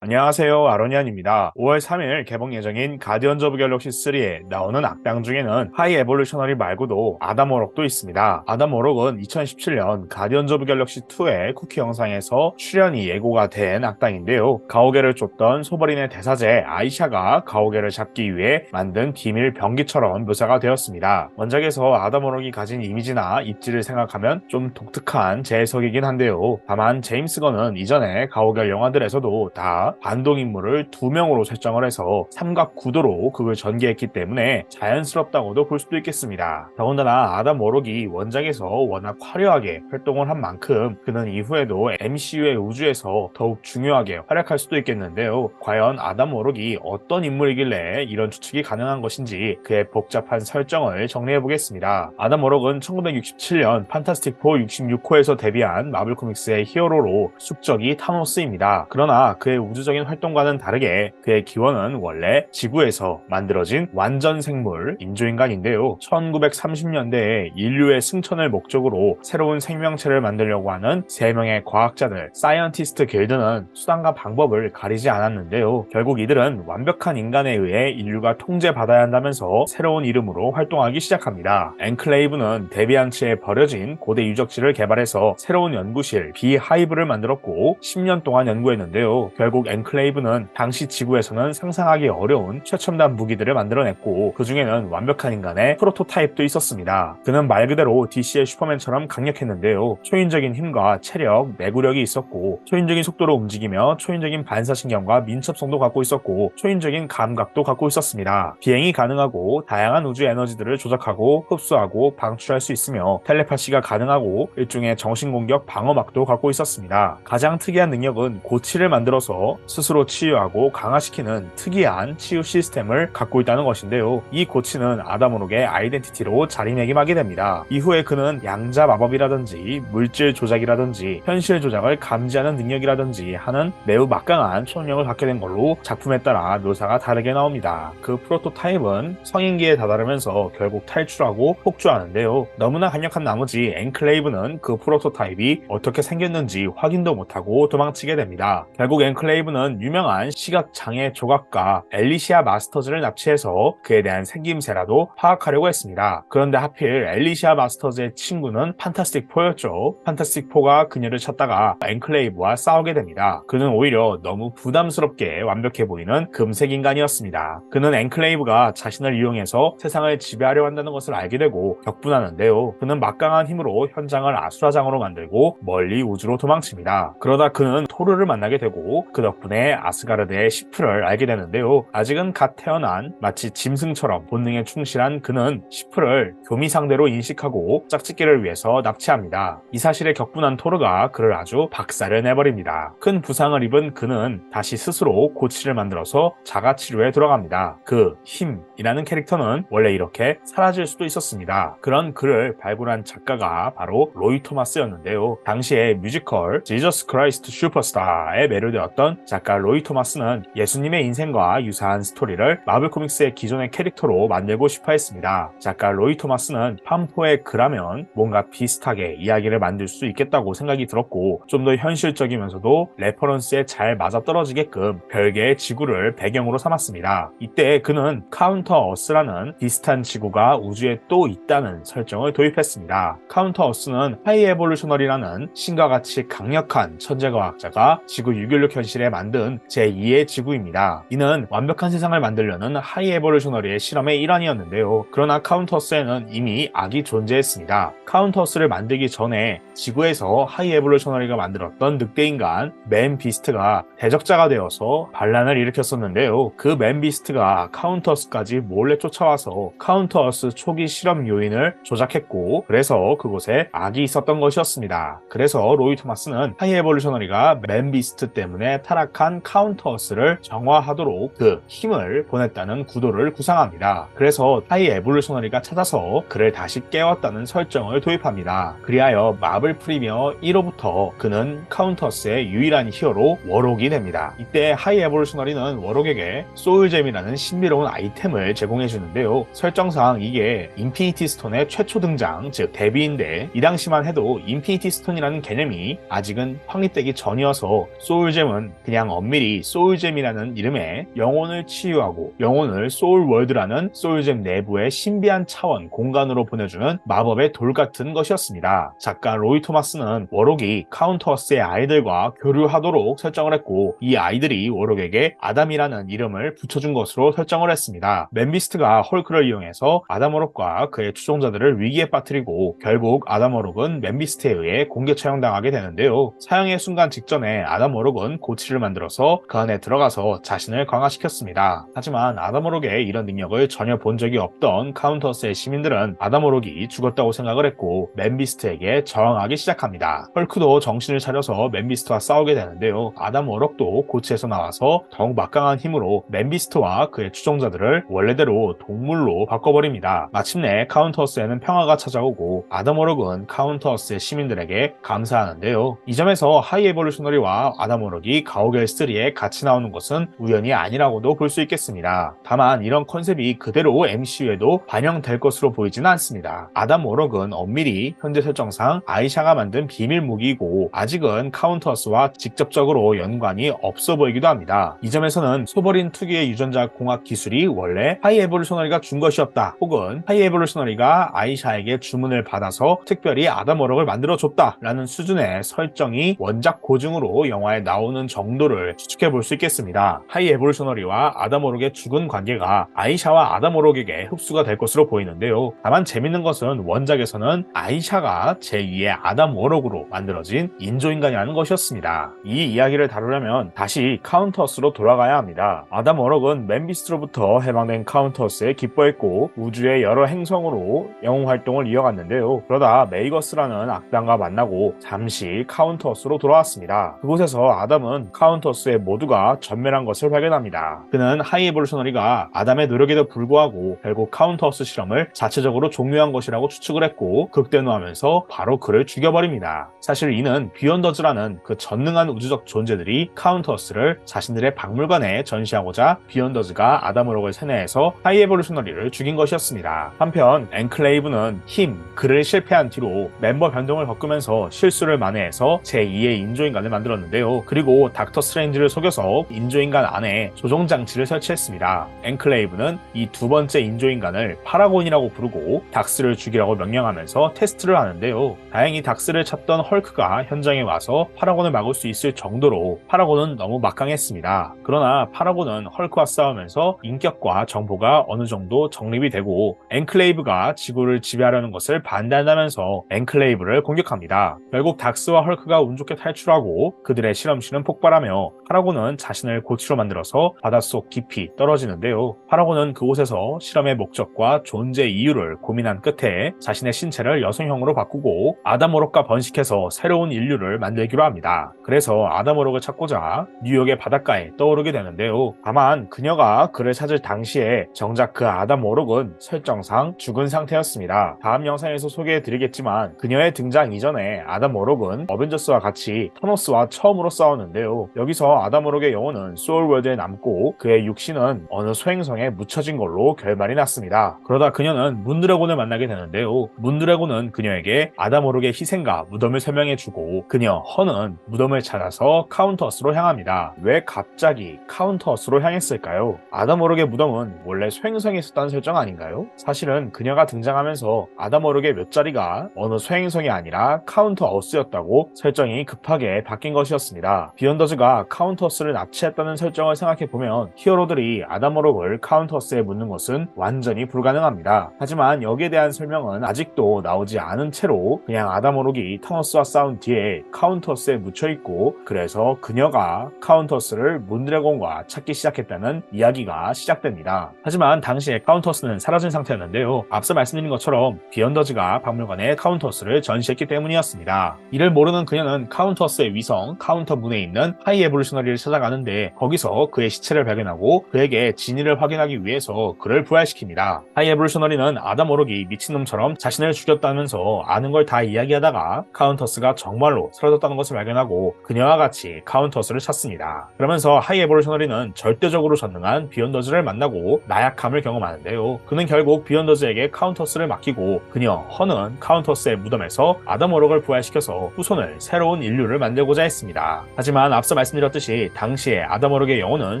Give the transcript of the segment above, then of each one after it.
안녕하세요 아로니안입니다. 5월 3일 개봉 예정인 가디언즈 오브 갤럭시 3에 나오는 악당 중에는 하이 에볼루셔너리 말고도 아담 워럭도 있습니다. 아담 워럭은 2017년 가디언즈 오브 갤럭시 2의 쿠키 영상에서 출연이 예고가 된 악당인데요. 가오게를 쫓던 소버린의 대사제 아이샤가 가오게를 잡기 위해 만든 비밀 병기처럼 묘사가 되었습니다. 원작에서 아담 워럭이 가진 이미지나 입지를 생각하면 좀 독특한 재해석이긴 한데요. 다만 제임스 건은 이전에 가오갤 영화들에서도 다 반동인물을 두 명으로 설정을 해서 삼각 구도로 그걸 전개했기 때문에 자연스럽다고도 볼 수도 있겠습니다. 더군다나 아담 워록이 원작에서 워낙 화려하게 활동을 한 만큼 그는 이후에도 MCU의 우주에서 더욱 중요하게 활약할 수도 있겠는데요. 과연 아담 워록이 어떤 인물이길래 이런 추측이 가능한 것인지 그의 복잡한 설정을 정리해 보겠습니다. 아담 워록은 1967년 판타스틱 4 66호에서 데뷔한 마블 코믹스의 히어로로 숙적이 타노스입니다. 그러나 그의 우주 적인 활동과는 다르게 그의 기원은 원래 지구에서 만들어진 완전 생물 인조인간인데요. 1930년대에 인류의 승천을 목적으로 새로운 생명체를 만들려고 하는 3명의 과학자들 사이언티스트 길드는 수단과 방법을 가리지 않았는데요. 결국 이들은 완벽한 인간에 의해 인류가 통제받아야 한다면서 새로운 이름으로 활동하기 시작합니다. 앵클레이브는 데비안치에 버려진 고대 유적지를 개발해서 새로운 연구실 비하이브를 만들었고 10년 동안 연구했는데요. 결국 앵클레이브는 당시 지구에서는 상상하기 어려운 최첨단 무기들을 만들어냈고 그 중에는 완벽한 인간의 프로토타입도 있었습니다. 그는 말 그대로 DC의 슈퍼맨처럼 강력했는데요. 초인적인 힘과 체력, 내구력이 있었고 초인적인 속도로 움직이며 초인적인 반사신경과 민첩성도 갖고 있었고 초인적인 감각도 갖고 있었습니다. 비행이 가능하고 다양한 우주 에너지들을 조작하고 흡수하고 방출할 수 있으며 텔레파시가 가능하고 일종의 정신공격 방어막도 갖고 있었습니다. 가장 특이한 능력은 고치를 만들어서 스스로 치유하고 강화시키는 특이한 치유 시스템을 갖고 있다는 것인데요. 이 고치는 아담오록의 아이덴티티로 자리매김하게 됩니다. 이후에 그는 양자 마법이라든지 물질 조작이라든지 현실 조작을 감지하는 능력이라든지 하는 매우 막강한 초능력을 갖게 된 걸로 작품에 따라 묘사가 다르게 나옵니다. 그 프로토타입은 성인기에 다다르면서 결국 탈출하고 폭주하는데요. 너무나 강력한 나머지 앵클레이브는 그 프로토타입이 어떻게 생겼는지 확인도 못하고 도망치게 됩니다. 결국 앵클레이브 는 유명한 시각장애 조각가 엘리시아 마스터즈를 납치해서 그에 대한 생김새라도 파악하려고 했습니다. 그런데 하필 엘리시아 마스터즈의 친구는 판타스틱 4였죠. 판타스틱 4가 그녀를 찾다가 앵클레이브와 싸우게 됩니다. 그는 오히려 너무 부담스럽게 완벽해 보이는 금색 인간이었습니다. 그는 앵클레이브가 자신을 이용해서 세상을 지배하려 한다는 것을 알게 되고 격분하는데요. 그는 막강한 힘으로 현장을 아수라장으로 만들고 멀리 우주로 도망칩니다. 그러다 그는 토르를 만나게 되고 그 덕분에 아스가르드의 시프를 알게 되는데요. 아직은 갓 태어난 마치 짐승처럼 본능에 충실한 그는 시프를 교미 상대로 인식하고 짝짓기를 위해서 납치합니다. 이 사실에 격분한 토르가 그를 아주 박살을 내버립니다. 큰 부상을 입은 그는 다시 스스로 고치를 만들어서 자가치료에 들어갑니다. 그 힘이라는 캐릭터는 원래 이렇게 사라질 수도 있었습니다. 그런 그를 발굴한 작가가 바로 로이 토마스였는데요. 당시에 뮤지컬 지저스 크라이스트 슈퍼스타에 매료되었던 작가 로이 토마스는 예수님의 인생과 유사한 스토리를 마블 코믹스의 기존의 캐릭터로 만들고 싶어 했습니다. 작가 로이 토마스는 팜포의 그라면 뭔가 비슷하게 이야기를 만들 수 있겠다고 생각이 들었고 좀 더 현실적이면서도 레퍼런스에 잘 맞아떨어지게끔 별개의 지구를 배경으로 삼았습니다. 이때 그는 카운터 어스라는 비슷한 지구가 우주에 또 있다는 설정을 도입했습니다. 카운터 어스는 하이 에볼루셔널이라는 신과 같이 강력한 천재 과학자가 지구 616 현실에 만든 제2의 지구입니다. 이는 완벽한 세상을 만들려는 하이 에볼루셔너리의 실험의 일환이었는데요. 그러나 카운터스에는 이미 악이 존재했습니다. 카운터스를 만들기 전에 지구에서 하이 에볼루셔너리가 만들었던 늑대인간 맨 비스트가 대적자가 되어서 반란을 일으켰었는데요. 그 맨 비스트가 카운터스까지 몰래 쫓아와서 카운터스 초기 실험 요인을 조작했고 그래서 그곳에 악이 있었던 것이었습니다. 그래서 로이 토마스는 하이 에볼루셔너리가 맨 비스트 때문에 타락한 카운터스를 정화하도록 그 힘을 보냈다는 구도를 구상합니다. 그래서 하이 에볼루셔너리가 찾아서 그를 다시 깨웠다는 설정을 도입합니다. 그리하여 마블 프리미어 1호부터 그는 카운터스의 유일한 히어로 워록이 됩니다. 이때 하이 에볼루셔너리는 워록에게 소울잼이라는 신비로운 아이템을 제공해 주는데요. 설정상 이게 인피니티 스톤의 최초 등장, 즉 데뷔인데 이 당시만 해도 인피니티 스톤이라는 개념이 아직은 확립되기 전이어서 소울잼은 그냥 엄밀히 소울잼이라는 이름에 영혼을 치유하고 영혼을 소울월드라는 소울잼 내부의 신비한 차원 공간으로 보내주는 마법의 돌 같은 것이었습니다. 작가 로이 토마스는 워록이 카운터스의 아이들과 교류하도록 설정을 했고 이 아이들이 워록에게 아담이라는 이름을 붙여준 것으로 설정을 했습니다. 맨비스트가 헐크를 이용해서 아담 워록과 그의 추종자들을 위기에 빠뜨리고 결국 아담 워록은 맨비스트에 의해 공개 처형당하게 되는데요. 사형의 순간 직전에 아담 워록은 고치를 만들어서 그 안에 들어가서 자신을 강화시켰습니다. 하지만 아담 워록의 이런 능력을 전혀 본 적이 없던 카운터스의 시민들은 아담 워록이 죽었다고 생각을 했고 맨비스트에게 저항하기 시작합니다. 헐크도 정신을 차려서 맨비스트와 싸우게 되는데요. 아담 워록도 고치에서 나와서 더욱 막강한 힘으로 맨비스트와 그의 추종자들을 원래대로 동물로 바꿔버립니다. 마침내 카운터스에는 평화가 찾아오고 아담 워록은 카운터스의 시민들에게 감사하는데요. 이 점에서 하이 에볼루셔너리와 아담 워록이 가오 갤 3에 같이 나오는 것은 우연이 아니라고도 볼 수 있겠습니다. 다만 이런 컨셉이 그대로 MCU에도 반영될 것으로 보이지는 않습니다. 아담 워록은 엄밀히 현재 설정상 아이샤가 만든 비밀 무기이고 아직은 카운터스와 직접적으로 연관이 없어 보이기도 합니다. 이 점에서는 소버린 특유의 유전자 공학 기술이 원래 하이 에볼루셔너리가 준 것이었다 혹은 하이 에볼루셔너리가 아이샤에게 주문을 받아서 특별히 아담 워록을 만들어 줬다 라는 수준의 설정이 원작 고증으로 영화에 나오는 정도 를 추측해 볼 수 있겠습니다. 하이 에볼루셔너리와 아담 워록의 죽은 관계가 아이샤와 아담 워록에게 흡수가 될 것으로 보이는데요. 다만 재밌는 것은 원작에서는 아이샤가 제2의 아담 워록으로 만들어진 인조인간이라는 것이었습니다. 이 이야기를 다루려면 다시 카운터스로 돌아가야 합니다. 아담 워록은 맨비스트로부터 해방된 카운터스에 기뻐했고 우주의 여러 행성으로 영웅 활동을 이어갔는데요. 그러다 메이거스라는 악당과 만나고 잠시 카운터스로 돌아왔습니다. 그곳에서 아담은 카운터스 의 모두가 전멸한 것을 발견합니다. 그는 하이 에볼루셔너리가 아담의 노력에도 불구하고 결국 카운터스 실험을 자체적으로 종료한 것이라고 추측을 했고 극대노하면서 바로 그를 죽여버립니다. 사실 이는 비욘더즈라는 그 전능한 우주적 존재들이 카운터스를 자신들의 박물관에 전시하고자 비욘더즈가 아담으로을 세뇌해서 하이 에볼루셔너리를 죽인 것이었습니다. 한편 앵클레이브는 힘, 그를 실패한 뒤로 멤버 변동을 겪으면서 실수를 만회해서 제2의 인조인간을 만들었는데요. 그리고 닥터 스트레인지를 속여서 인조인간 안에 조종 장치를 설치했습니다. 앵클레이브는 이 두 번째 인조인간을 파라곤이라고 부르고 닥스를 죽이라고 명령하면서 테스트를 하는데요. 다행히 닥스를 찾던 헐크가 현장에 와서 파라곤을 막을 수 있을 정도로 파라곤은 너무 막강했습니다. 그러나 파라곤은 헐크와 싸우면서 인격과 정보가 어느 정도 정립이 되고 앵클레이브가 지구를 지배하려는 것을 반대한다면서 앵클레이브를 공격합니다. 결국 닥스와 헐크가 운 좋게 탈출하고 그들의 실험실은 폭발하며 파라곤은 자신을 고치로 만들어서 바닷속 깊이 떨어지는데요. 파라곤은 그곳에서 실험의 목적과 존재 이유를 고민한 끝에 자신의 신체를 여성형으로 바꾸고 아담오록과 번식해서 새로운 인류를 만들기로 합니다. 그래서 아담오록을 찾고자 뉴욕의 바닷가에 떠오르게 되는데요. 다만 그녀가 그를 찾을 당시에 정작 그 아담오록은 설정상 죽은 상태였습니다. 다음 영상에서 소개해드리겠지만 그녀의 등장 이전에 아담오록은 어벤져스와 같이 타노스와 처음으로 싸웠는데요. 여기서 아담오록의 영혼은 소울월드에 남고 그의 육신은 어느 소행성에 묻혀진 걸로 결말이 났습니다. 그러다 그녀는 문드래곤을 만나게 되는데요. 문드래곤은 그녀에게 아담오록의 희생과 무덤을 설명해주고 그녀 허는 무덤을 찾아서 카운터스로 향합니다. 왜 갑자기 카운터스로 향했을까요? 아담오록의 무덤은 원래 소행성에 있었다는 설정 아닌가요? 사실은 그녀가 등장하면서 아담오록의 몇 자리가 어느 소행성이 아니라 카운터어스였다고 설정이 급하게 바뀐 것이었습니다. 비욘더즈 가 카운터스를 납치했다는 설정을 생각해보면 히어로들이 아담오록을 카운터스에 묻는 것은 완전히 불가능합니다. 하지만 여기에 대한 설명은 아직도 나오지 않은 채로 그냥 아담오록이 타노스와 싸운 뒤에 카운터스에 묻혀있고 그래서 그녀가 카운터스를 문드래곤과 찾기 시작했다는 이야기가 시작됩니다. 하지만 당시에 카운터스는 사라진 상태였는데요. 앞서 말씀드린 것처럼 비언더즈가 박물관에 카운터스를 전시했기 때문이었습니다. 이를 모르는 그녀는 카운터스의 위성 카운터 문에 있는 하이 에볼루셔너리를 찾아가는데 거기서 그의 시체를 발견하고 그에게 진위를 확인하기 위해서 그를 부활시킵니다. 하이 에볼루셔너리는 아담 오록이 미친놈처럼 자신을 죽였다면서 아는 걸 다 이야기하다가 카운터스가 정말로 사라졌다는 것을 발견하고 그녀와 같이 카운터스를 찾습니다. 그러면서 하이 에볼루셔너리는 절대적으로 전능한 비욘더즈를 만나고 나약함을 경험하는데요. 그는 결국 비욘더즈에게 카운터스를 맡기고 그녀 허는 카운터스의 무덤에서 아담 오록을 부활시켜서 후손을 새로운 인류를 만들고자 했습니다. 하지만 앞서 말씀드렸듯이 당시에 아다모르의 영혼은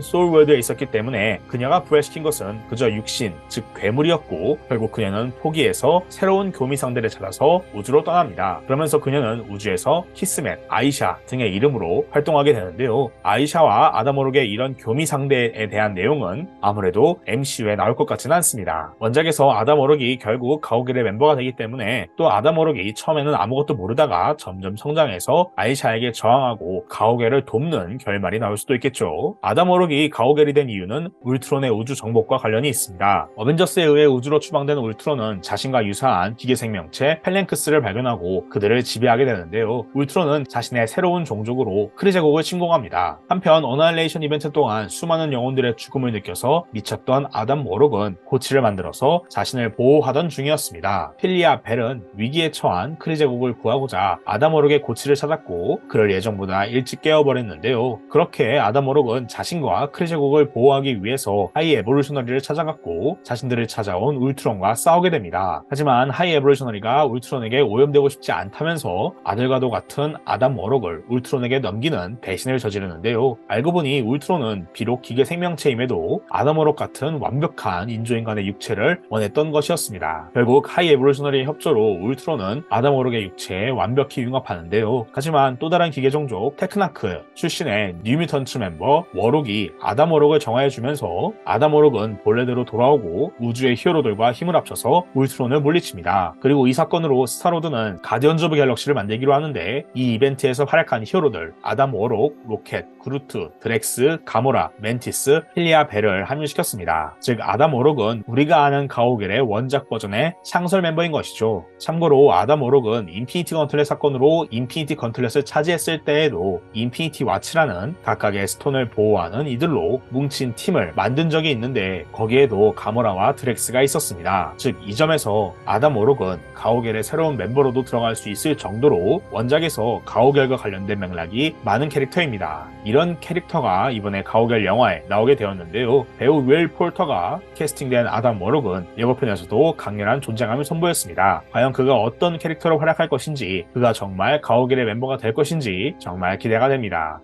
소울월드에 있었기 때문에 그녀가 부활시킨 것은 그저 육신, 즉 괴물이었고 결국 그녀는 포기해서 새로운 교미 상대를 찾아서 우주로 떠납니다. 그러면서 그녀는 우주에서 키스맨, 아이샤 등의 이름으로 활동하게 되는데요. 아이샤와 아다모르의 이런 교미 상대에 대한 내용은 아무래도 MCU에 나올 것 같지는 않습니다. 원작에서 아다모르이 결국 가오갤의 멤버가 되기 때문에 또 아다모르이 처음에는 아무것도 모르다가 점점 성장해서 아이샤에게 저항하고 가오갤을 돕는 결말이 나올 수도 있겠죠. 아다모르이 가오갤이 된 이유는 울트론의 우주 정복과 관련이 있습니다. 어벤져스에 의해 우주로 추방된 울트론은 자신과 유사한 기계 생명체 펠랭크스를 발견하고 그들을 지배하게 되는데요. 울트론은 자신의 새로운 종족으로 크리제국을 침공합니다. 한편 어나일레이션 이벤트 동안 수많은 영혼들의 죽음을 느껴서 미쳤던 아담 모록은 고치를 만들어서 자신을 보호하던 중이었습니다. 필리아 벨은 위기에 처한 크리제국을 구하고자 아담 모록의 고치를 찾았고 그를 예정보다 일찍 깨어버렸는 데요. 그렇게 아담 모록은 자신과 크리제국을 보호하기 위해서 하이 에볼루셔너리를 찾아갔고 자신들을 찾아온 울트론과 싸우게 됩니다. 하지만 하이 에볼루셔너리가 울트론에게 오염되고 싶지 않다면서 아들과도 같은 아담 모록을 울트론에게 넘기는 배신을 저지르는데요. 알고 보니 울트론은 비록 기계 생명체임에도 아담 모록 같은 완벽한 인조인간의 육체를 원했던 것이었습니다. 결국 하이 에볼루셔너리의 협조로 울트론은 아담 모록의 육체에 완벽히 융합하는데요. 하지만 또 다른 기계 종족 테크나크 출신의 뉴뮤턴츠 멤버 워록이 아담 워록을 정화해주면서 아담 워록은 본래대로 돌아오고 우주의 히어로들과 힘을 합쳐서 울트론을 물리칩니다. 그리고 이 사건으로 스타로드는 가디언즈 오브 갤럭시를 만들기로 하는데 이 이벤트에서 활약한 히어로들 아담 워록, 로켓, 그루트, 드렉스, 가모라, 멘티스, 힐리아 벨을 합류시켰습니다. 즉 아담 워록은 우리가 아는 가오겔의 원작 버전의 창설 멤버인 것이죠. 참고로 아담 워록은 인피니티 건틀렛 사건으로 인피니티 건틀렛을 차지했을 때에도 인피니티 와 치라는 각각의 스톤을 보호하는 이들로 뭉친 팀을 만든 적이 있는데 거기에도 가모라와 드렉스가 있었습니다. 즉 이 점에서 아담 오록은 가오겔의 새로운 멤버로도 들어갈 수 있을 정도로 원작에서 가오겔과 관련된 맥락이 많은 캐릭터입니다. 이런 캐릭터가 이번에 가오겔 영화에 나오게 되었는데요. 배우 윌 폴터가 캐스팅된 아담 워록은 예고편에서도 강렬한 존재감을 선보였습니다. 과연 그가 어떤 캐릭터로 활약할 것인지 그가 정말 가오겔의 멤버가 될 것인지 정말 기대가 됩니다.